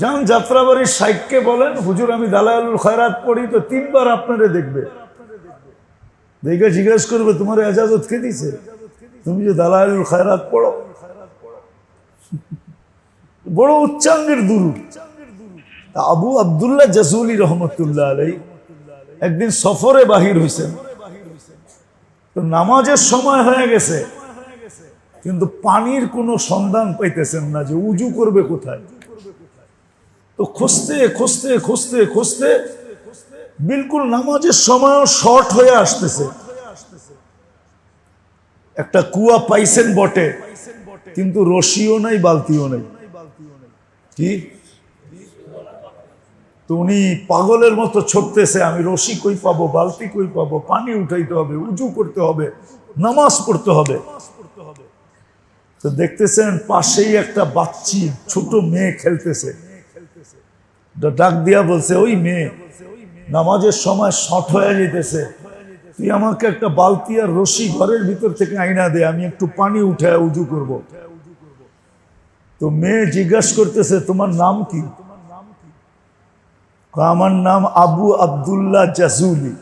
যান যাত্রাবাড়ির সাইককে বলেন, হুজুর, আমি দালালুল খয়রাত পড়ি, তো তিনবার আপনারে দেখবে। দেখে জিজ্ঞেস করবে, তোমার এজাজত কে দিছে? তুমি যে দালালুল খয়রাত পড়ো? বড় উচ্চাঙ্গের দুরু আবু আবদুল্লাহ জাসুলি রহমতুল্লাহ আলাই একদিন সফরে বাহির হয়েছেন তো নামাজের সময় হয়ে গেছে, কিন্তু পানির কোনো সন্ধান পাইতেছেন না যে উজু করবে কোথায়। তো খুঁজতে খুঁজতে খুঁজতে খুঁজতে বিলকুল নামাজের সময়ও শর্ট হয়ে আসতেছে। একটা কুয়া পাইছেন বটে, কিন্তু রশিও নাই, বালতিও নাই। কি? তো উনি পাগলের মতো ছুটতেছে, আমি রশি কই পাবো, বালতি কই পাবো, পানি উঠাইতে হবে, উজু করতে হবে, নামাজ পড়তে হবে। তো দেখতেছেন পাশেই একটা বাচ্চি, ছোট মেয়ে খেলতেছে। ডাক দিয়া বলছে, ওই মেয়ে, নামাজের সময় শট হয়ে যেতেছে। তুই আমাকে একটা বালতি আর রশি ঘরের ভিতর থেকে আইনা দে, আমি একটু পানি উঠে উজু করব। তো মেয়ে জিজ্ঞাসা করতেছে, তোমার নাম কি? আমার নাম আবু আব্দুল্লাহ জাজুলি।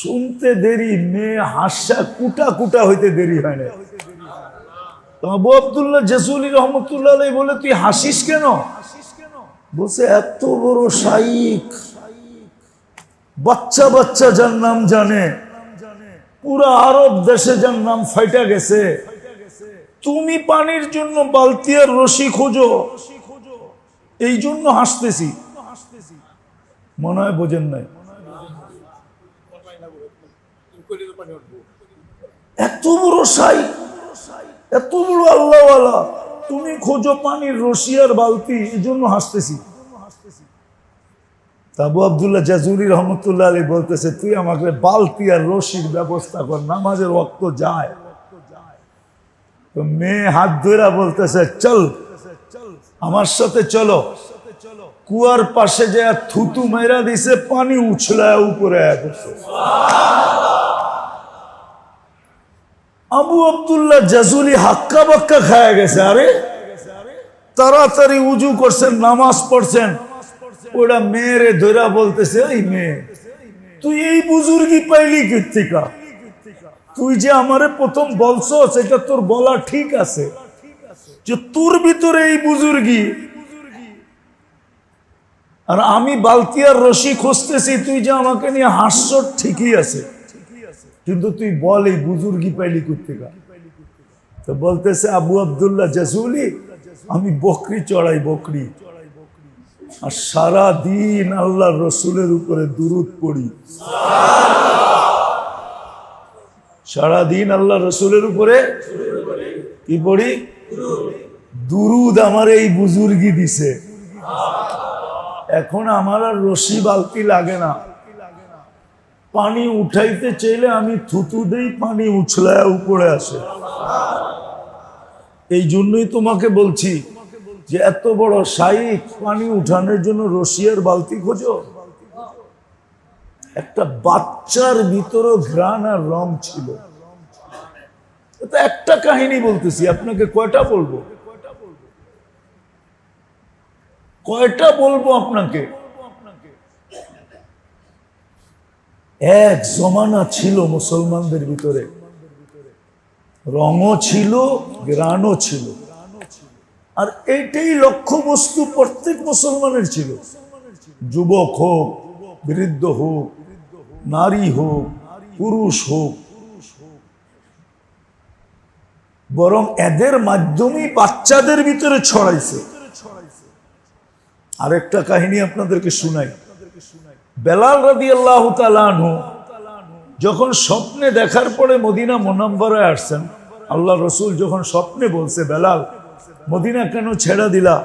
শুনতে দেরি, মেয়ে হাসা কুটা কুটা হইতে দেরি হয় না। আবু আব্দুল্লাহ জাজুলি রহমতুল্লাহ বলে, তুই হাসিস কেন? বলছে, এত বড় শাইক বাচ্চা বাচ্চা যার নাম জানে, পুরা আরব দেশে যার নাম ফাইটা গেছে। তুমি পানির জন্য বালতি আর রশি খোঁজো। এই জন্য হাসতেছি। মনে হয় বোঝেন নাই। এত বড় সাই এত বড় আল্লাহওয়ালা। তুমি খোঁজো পানির রশি আর বালতি এই জন্য হাসতেছি। তাবু আবদুল্লাহ জাজুরি রহমতুল্লাহ আলী বলতেছে, তুই আমাকে বালতি আর রশির ব্যবস্থা কর, নামাজের রক্ত যায়। তো মেয়ে হাত ধরা বলতেছে, চল, আমার সাথে চলো। কুয়ার পাশে যে থুতু মেরা দিছে, পানি উছলায় উপরে। আবু আব্দুল্লাহ জাজুলি হাক্কা বাক্কা খায়া গেছে, আরে? তাড়াতাড়ি উজু করছেন, নামাজ পড়ছেন। ওটা মেয়েরে ধরা বলতেছে, এই মেয়ে, তুই এই বুজুর্গি পাইলি কৃত্তিকা তুই যে আমারে প্রথম বলছো সেটা তোর বলা ঠিক আছে। যে তোর ভিতরে এই বুজুর্গি, আর আমি বালতি আর রশি খুঁজতেছি, তুই যে আমাকে নিয়ে হাস্য ঠিকই আছে। কিন্তু তুই বল এই বুজুর্গি পাইলি কর্তিকা তো বলতেছে, আবু আবদুল্লাহ জাসুলি আমি বকরি চড়াই বকরি। আর সারা দিন আল্লাহ রসুলের উপরে দুরুদ পড়ি। সারা দিন আল্লাহ রসুলের উপরে কি পড়ি? দুরুদ আমার এই বুজুর্গি দিছে। এখন আমার আর রশি বালতি লাগে না। পানি উঠাইতে চাইলে আমি থুতু দেই, পানি উছলায় উপরে আসে। এই জন্যই তোমাকে বলছি যে এত বড় সাইক পানি উঠানোর জন্য রশিয়ার বালতি খোঁজো। একটা বাচ্চার ভিতরও ঘ্রাণ আর রং ছিল। একটা কাহিনী বলতেছি, আপনাকে কয়টা বলব? কয়টা বলব আপনাকে? এক জমানা ছিল মুসলমানদের ভিতরে। রঙও ছিল গ্রাণও ছিল। আর এইটাই লক্ষ্য বস্তু প্রত্যেক মুসলমানের ছিল। যুবক হোক, বৃদ্ধ হোক, নারী হোক, পুরুষ হোক। বরং এদের মাধ্যমেই বাচ্চাদের ভিতরে ছড়াইছে। আরেকটা কাহিনী আপনাদেরকে শুনাই। বেলাল রাদি আল্লাহ যখন স্বপ্নে দেখার পরে মদিনা মোনাম্বরায় আসছেন, আল্লাহ রসুল যখন স্বপ্নে বলছে, বেলাল, মদিনা কেন ছেড়ে দিলা?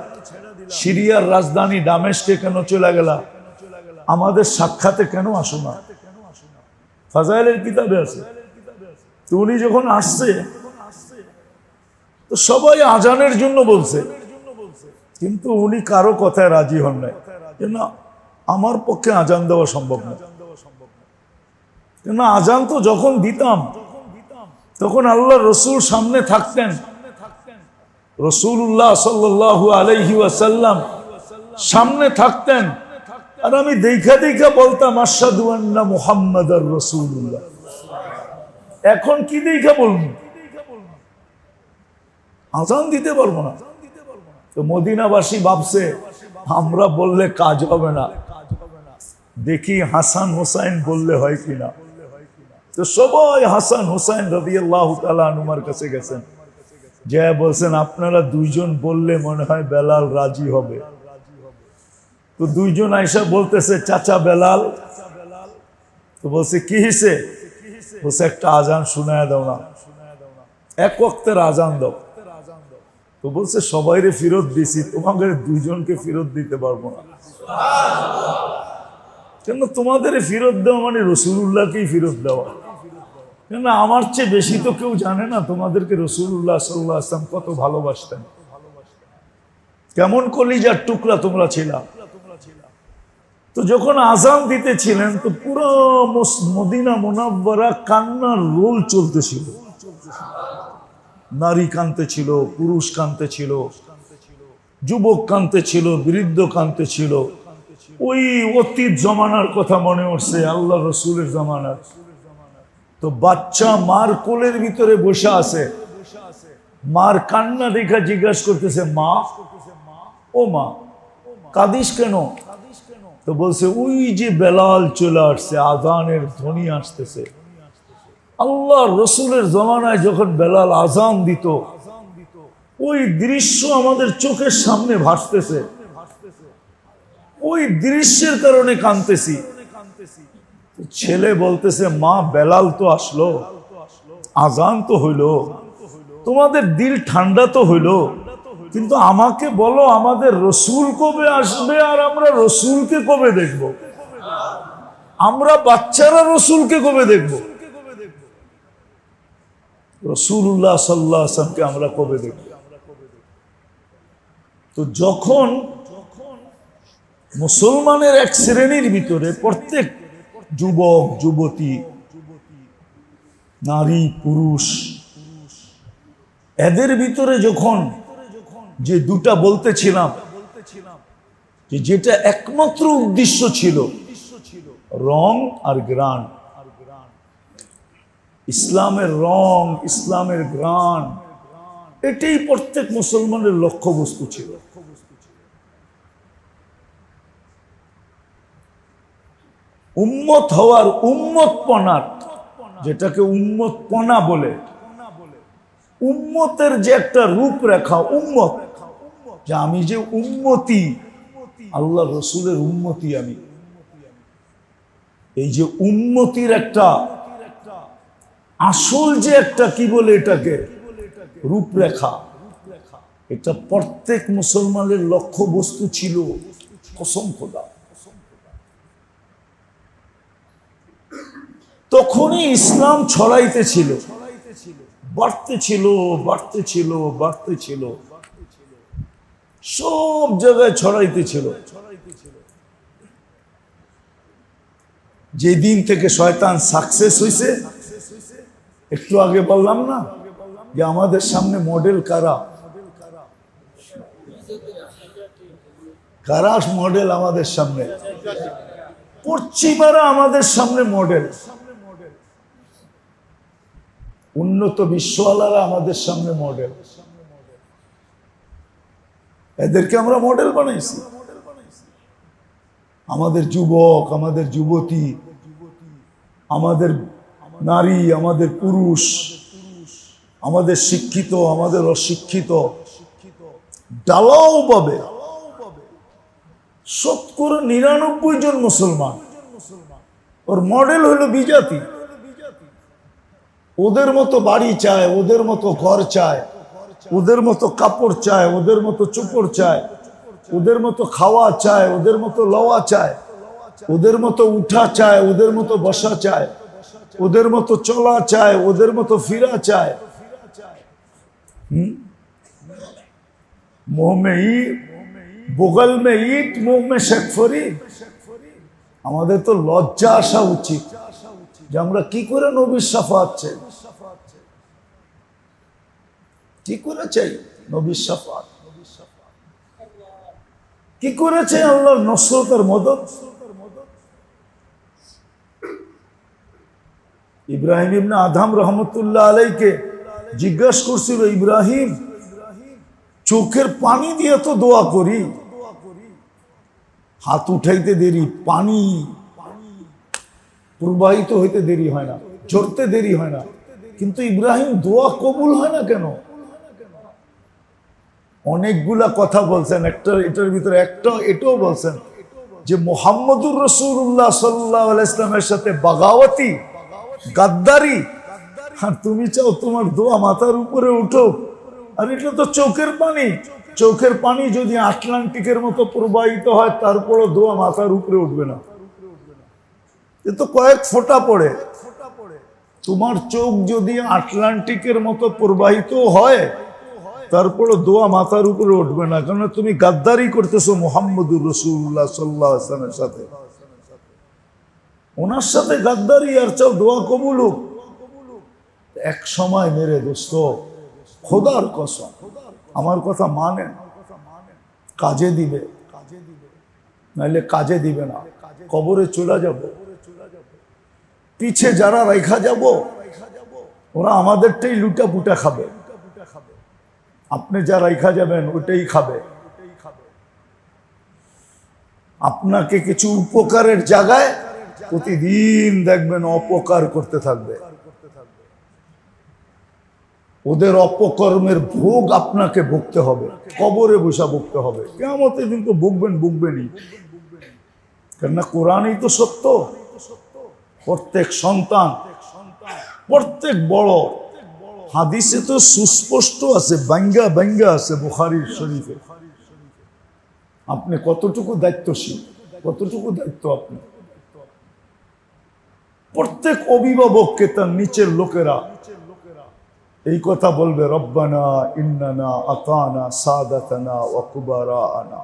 সিরিয়ার রাজধানী দামেশকে কেন চলে গেলা? আমাদের সাক্ষাতে কেন আসো না? ফাজাইলের কিতাবে আছে। তো উনি যখন আসছে, তো সবাই আজানের জন্য বলছে, কিন্তু উনি কারও কথায় রাজি হন নাই। না আমার পক্ষে আজান দেওয়া সম্ভব না। কেন আজান তো যখন দিতাম, তখন আল্লাহ রসুল সামনে থাকতেন। রসুল্লাহ সাল্লাহ আলাইহি ওয়াসাল্লাম সামনে থাকতেন। আর আমি দেখা দেখা বলতাম আসাদু আন্না মুহাম্মদ আর রসুল্লাহ এখন কি দেখা বলব? আজান দিতে পারব না। তো মদিনাবাসী ভাবছে, আমরা বললে কাজ হবে না। দেখি হাসান হোসাইন বললে হয় কিনা। তো সবাই হাসান হোসাইন রবি আল্লাহ তালুমার কাছে গেছেন। যে বলছেন, আপনারা দুইজন বললে মনে হয় বেলাল রাজি হবে। তো দুইজন আইসা বলতেছে, চাচা বেলাল। তো বলছে, কি হিসে বলছে, একটা আজান শোনায় দাও না। এক ওক্তের আজান দাও। তো বলছে, সবাইরে ফেরত দিছি, তোমাদের দুইজনকে ফেরত দিতে পারব না। কেন তোমাদের ফেরত দেওয়া মানে রসুল্লাহকেই ফেরত দেওয়া। কেন আমার চেয়ে বেশি তো কেউ জানে না তোমাদেরকে রসুল্লাহ সাল্লাহ আসলাম কত ভালোবাসতেন। কেমন কলিজার টুকরা তোমরা ছিলা। তো যখন আজান দিতেছিলেন, তো পুরো মদিনা মোনাব্বারা কান্নার রোল চলতেছিল। নারী কানতে ছিল পুরুষ কানতে ছিল যুবক কানতে ছিল বৃদ্ধ কানতে ছিল ওই অতীত জমানার কথা মনে উঠছে, আল্লাহ রসুলের জমানার। তো বাচ্চা মার কোলের ভিতরে বসে আছে। মার কান্না দেখা জিজ্ঞাসা করতেছে, মা? ও মা। কাদিস কেন? তো বলছে, ওই যে বেলাল চলে আসছে আজানের ধ্বনি আসতেছে। আল্লাহ রসুলের জমানায় যখন বেলাল আজান দিত, ওই দৃশ্য আমাদের চোখের সামনে ভাসতেছে। ওই দৃশ্যের কারণে কানতেছি ছেলে বলতেছে, মা, বেলাল তো আসলো। আজান তো হইল। তোমাদের দিল ঠান্ডা তো হইল। কিন্তু আমাকে বলো, আমাদের রসুল কবে আসবে আর আমরা রসুলকে কবে দেখব? আমরা বাচ্চারা রসুলকে কবে দেখব? রসুল্লাহ সাল্লাহ আসলামকে আমরা কবে দেখব? তো যখন মুসলমানের এক শ্রেণির ভিতরে প্রত্যেক যুবক, যুবতী, নারী, পুরুষ, এদের ভিতরে যখন যে দুটা বলতেছিলাম, যে যেটা একমাত্র উদ্দেশ্য ছিল রং আর গ্রান ইসলামের রং, ইসলামের গ্রান এটাই প্রত্যেক মুসলমানের লক্ষ্য বস্তু ছিল। উম্মত হওয়ার উম্মতপনার, যেটাকে উম্মতপনা বলে। উম্মতের যে একটা রূপরেখা, উম্মত, যে আমি যে উম্মতি, আল্লাহ রসুলের উম্মতি আমি। এই যে উম্মতির একটা আসল যে একটা কি বলে এটাকে? রূপরেখা। এটা প্রত্যেক মুসলমানের লক্ষ্য বস্তু ছিল কসম খোদা। তখনই ইসলাম ছড়াইতে ছিল বাড়তে ছিল বাড়তে ছিল বাড়তে ছিল সব জায়গায় ছড়াইতে ছিল যেদিন থেকে শয়তান সাকসেস হয়েছে একটু আগে বললাম না যে আমাদের সামনে মডেল কারা? কারা মডেল আমাদের সামনে? পশ্চিমারা আমাদের সামনে মডেল উন্নত বিশ্বওয়ালারা আমাদের সামনে মডেল এদেরকে আমরা মডেল বানাইছি। আমাদের যুবক, আমাদের যুবতী, আমাদের নারী, আমাদের পুরুষ, আমাদের শিক্ষিত, আমাদের অশিক্ষিত ডালাও পাবে শতকরা নিরানব্বই জন মুসলমান। ওর মডেল হলো বিজাতি। ওদের মতো বাড়ি চায় ওদের মতো ঘর চায় ওদের মতো কাপড় চায় ওদের মতো চুপড় চায় ওদের মতো খাওয়া চায় ওদের মতো লওয়া চায় ওদের মতো উঠা চায় ওদের মতো বসা চায় ওদের মতো চলা চায় ওদের মতো ফিরা চায় মুহ মে বগল মে ইট মুখ মে শেখফরি আমাদের তো লজ্জা আসা উচিত যে আমরা কি করে নবীর সাফাত চাই? কি করে চাই নবীর সাফাত? কি করেছে আল্লাহর নসরতার মদত? ইব্রাহিম ইবনে আধাম রহমতুল্লাহ আলাইকে জিজ্ঞাসা করছিল, ইব্রাহিম, চোখের পানি দিয়ে তো দোয়া করি। হাত উঠাইতে দেরি, পানি প্রবাহিত হইতে দেরি হয় না, ঝরতে দেরি হয় না। কিন্তু ইব্রাহিম দোয়া কবুল হয় না কেন? অনেকগুলা কথা বলছেন, একটা এটার ভিতরে একটা এটাও বলছেন যে মোহাম্মদুর রসুল্লাহ সাল্লাহ ইসলামের সাথে বাগাওয়াতি, গাদ্দারি। আর তুমি চাও তোমার দোয়া মাথার উপরে উঠো? আর এটা তো চোখের পানি। চোখের পানি যদি আটলান্টিকের মতো প্রবাহিত হয়, তারপরও দোয়া মাথার উপরে উঠবে না। এ তো কয়েক ফোঁটা পড়ে। তোমার চোখ যদি আটলান্টিকের মতো প্রবাহিত হয় তারপরে দোয়া মাথার উপরে উঠবে না। কারণ তুমি গাদ্দারি করতেছো মোহাম্মদুর রসুল্লাহ সাল্লাহ সাথে। ওনার সাথে গাদ্দারি আর চাও দোয়া কবুল হোক। এক সময় মেরে দোস্ত, খোদার কসম, আমার কথা মানেন, কাজে দিবে। কাজে দিবে নাহলে কাজে দিবে না, কবরে চলে যাব। পিছে যারা রেখা যাব, ওরা আমাদেরটাই লুটা পুটা খাবে। আপনি যা রেখা যাবেন, ওটাই খাবে। আপনাকে কিছু উপকারের জায়গায় প্রতিদিন দেখবেন অপকার করতে থাকবে। ওদের অপকর্মের ভোগ আপনাকে ভুগতে হবে। কবরে বসা ভুগতে হবে। কেমতে কিন্তু ভুগবেন, ভুগবেনই। কেননা কোরআনই তো সত্য। প্রত্যেক সন্তান, প্রত্যেক বড়। হাদিসে তো সুস্পষ্ট আছে, বাঙ্গা বাঙ্গা আছে বুখারির শরীফে। আপনি কতটুকু দায়িত্বশীল, কতটুকু দায়িত্ব আপনি? প্রত্যেক অভিভাবককে তার নিচের লোকেরা এই কথা বলবে, রব্বানা ইন্নানা আতানা সাদাতানা ওয়া কুবারানা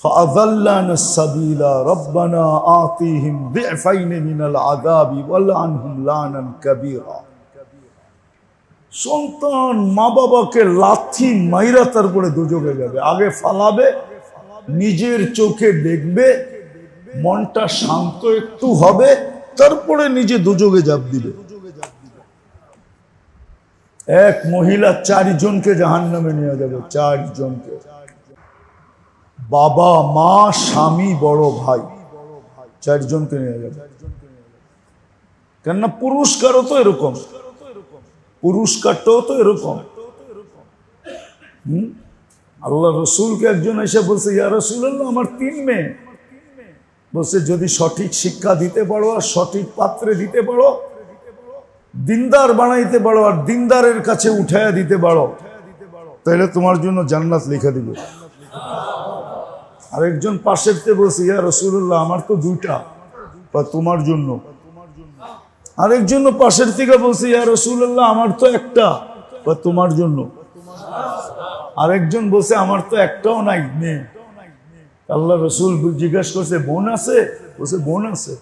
فأضلنا السبيل ربنا آتيهم ضعفين من العذاب والعنهم لانا كبيرا সন্তান মা বাবাকে লাথি মাইরা তারপরে দুযোগে যাবে আগে ফালাবে নিজের চোখে দেখবে মনটা শান্ত একটু হবে তারপরে নিজে দুযোগে জাপ দিবে এক মহিলা চারজনকে জাহান নামে নিয়ে যাবে চারজনকে বাবা, মা, স্বামী, বড় ভাই। চারজনকে নিয়ে যাবে। কেননা পুরস্কারও তো এরকম। পুরস্কারটাও তো এরকম। হুম? আল্লাহ রসুলকে একজন এসে বলছে, ইয়া রসুল আমার তিন মেয়ে। বলছে, যদি সঠিক শিক্ষা দিতে পারো আর সঠিক পাত্রে দিতে পারো, দিনদার বানাইতে পারো আর দিনদারের কাছে উঠাইয়া দিতে পারো, তাহলে তোমার জন্য জান্নাত লিখে দিবে। আরেকজন পাশের থেকে বলছে, ইয়া রসুল্লাহ আমার তো দুইটা, বা তোমার জন্য। আরেকজন পাশের থেকে বলছে, ইয়া রসুল্লাহ আমার তো একটা, বা তোমার জন্য। আরেকজন বলছে, আমার তো একটাও নাই মেয়ে আল্লাহ রসুল জিজ্ঞাসা করছে, বোন আছে? বলছে, বোন আছে।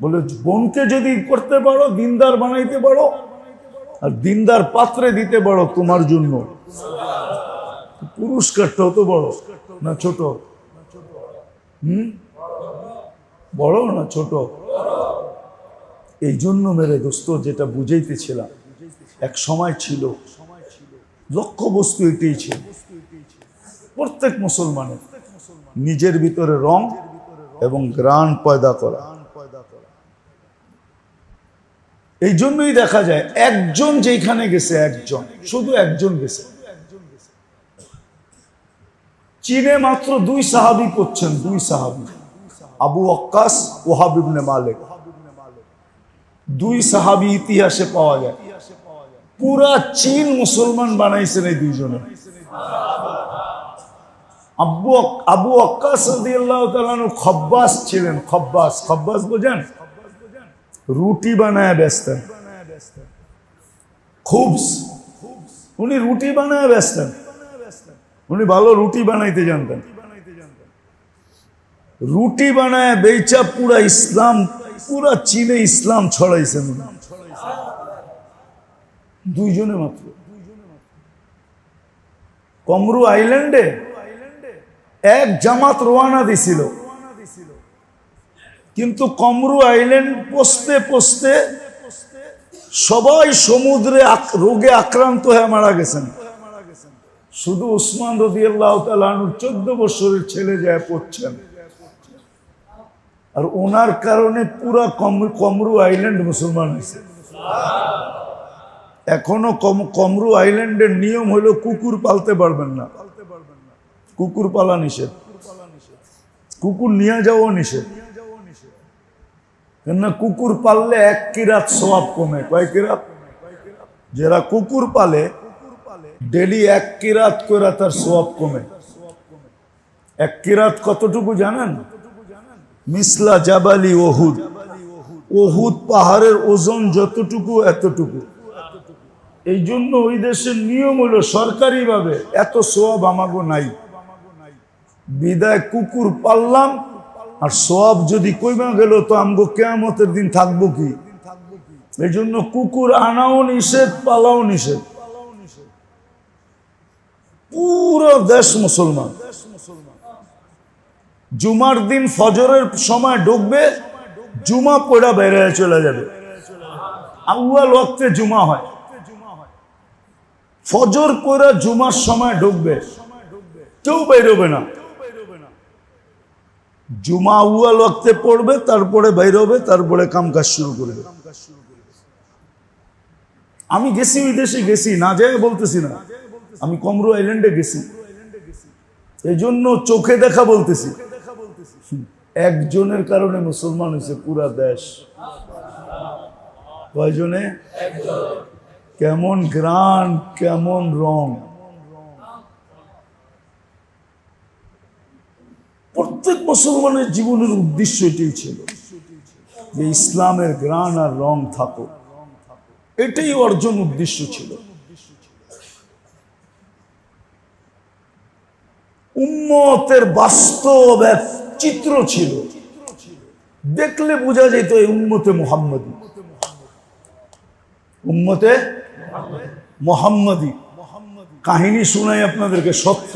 বলে, বোনকে যদি করতে পারো, দিনদার বানাইতে পারো, আর দিনদার পাত্রে দিতে পারো তোমার জন্য। পুরস্কারটা তো বড় না ছোট? হুম? বড় না ছোট? এই জন্য মেরে দোস্ত, যেটা বুঝাইতেছিলাম, এক সময় ছিল, লক্ষ্য বস্তু এটাই ছিল। প্রত্যেক মুসলমানের নিজের ভিতরে রং এবং গ্রাণ পয়দা করা। এই জন্যই দেখা যায়, একজন যেখানে গেছে, একজন, শুধু একজন গেছে। চীনে মাত্র দুই সাহাবি করছেন দুই সাহাবি। আবু আক্কাস ওহাব ইবনে মালিক। দুই সাহাবি ইতিহাসে পাওয়া যায়। পুরা চীন মুসলমান বানাইছেন এই দুইজনে। আব্বু আবু খব্বাস ছিলেন, খব্বাস। খব্বাস বোঝেন? রুটি বানায় বেচতেন খুব উনি রুটি বানায় বেচতেন উনি ভালো রুটি বানাইতে জানতেন। রুটি বানায় বেচা পুরা ইসলাম, পুরা চীনে ইসলাম ছড়াইছেন দুইজনে মাত্র। কমরু আইল্যান্ডে এক জামাত রোয়ানা দিছিল। কিন্তু কমরু আইল্যান্ড পস্তে পস্তে সবাই সমুদ্রে রোগে আক্রান্ত হয়ে মারা গেছেন। শুধু উসমান রদি আল্লাহ তালুর চোদ্দ বছরের ছেলে যায় পড়ছেন। আর ওনার কারণে পুরা কমরু আইল্যান্ড মুসলমান হয়েছে। এখনও কমরু আইল্যান্ডের নিয়ম হলো কুকুর পালতে পারবেন না। কুকুর পালা নিষেধ। কুকুর নিয়ে যাওয়া নিষেধ। কেননা কুকুর পাললে এক কিরাত সবাব কমে। কয় কিরাত? যারা কুকুর পালে ডেলি এক কিরাত করে তার সবাব কমে। এক কিরাত কতটুকু জানেন? মিসলা জাবালি ওহুদ। ওহুদ পাহাড়ের ওজন যতটুকু এতটুকু। এই জন্য ওই দেশের নিয়ম হলো সরকারিভাবে এত সোয়াব আমাগো নাই। বিদায় কুকুর পাললাম, আর সোয়াব যদি কইমা গেল তো আমগো কেয়ামতের দিন থাকব কি? এই জন্য কুকুর আনাও নিষেধ, পালাও নিষেধ। পুরো দেশ মুসলমান। জুমার দিন ফজরের সময় ঢুকবে, জুমা পড়া বেড়ে চলে যাবে। আউয়াল ওয়াক্তে জুমা হয়। ফজর পড়া জুমার সময় ঢুকবে। কেউ বেরোবে না। জুমা আউয়াল ওয়াক্তে পড়বে, তারপরে বেরোবে, তারপরে কামকাজ শুরু করবে। আমি গেছি ওই দেশে গেছি, না যাই বলতেছি না। আমি কমরু আইল্যান্ডে গেছি। এই জন্য চোখে দেখা বলতেছি। একজনের কারণে মুসলমান হয়েছে পুরা দেশ। কয়জনে? কেমন গ্রান কেমন রং। প্রত্যেক মুসলমানের জীবনের উদ্দেশ্য এটাই ছিল যে ইসলামের গ্রান আর রং থাকুক। এটাই অর্জন উদ্দেশ্য ছিল। উম্মতের বাস্তব এক চিত্র ছিল। দেখলে বোঝা যেত এই উম্মতে মোহাম্মদী। উম্মতে মোহাম্মদী। কাহিনী শোনাই আপনাদেরকে সত্য।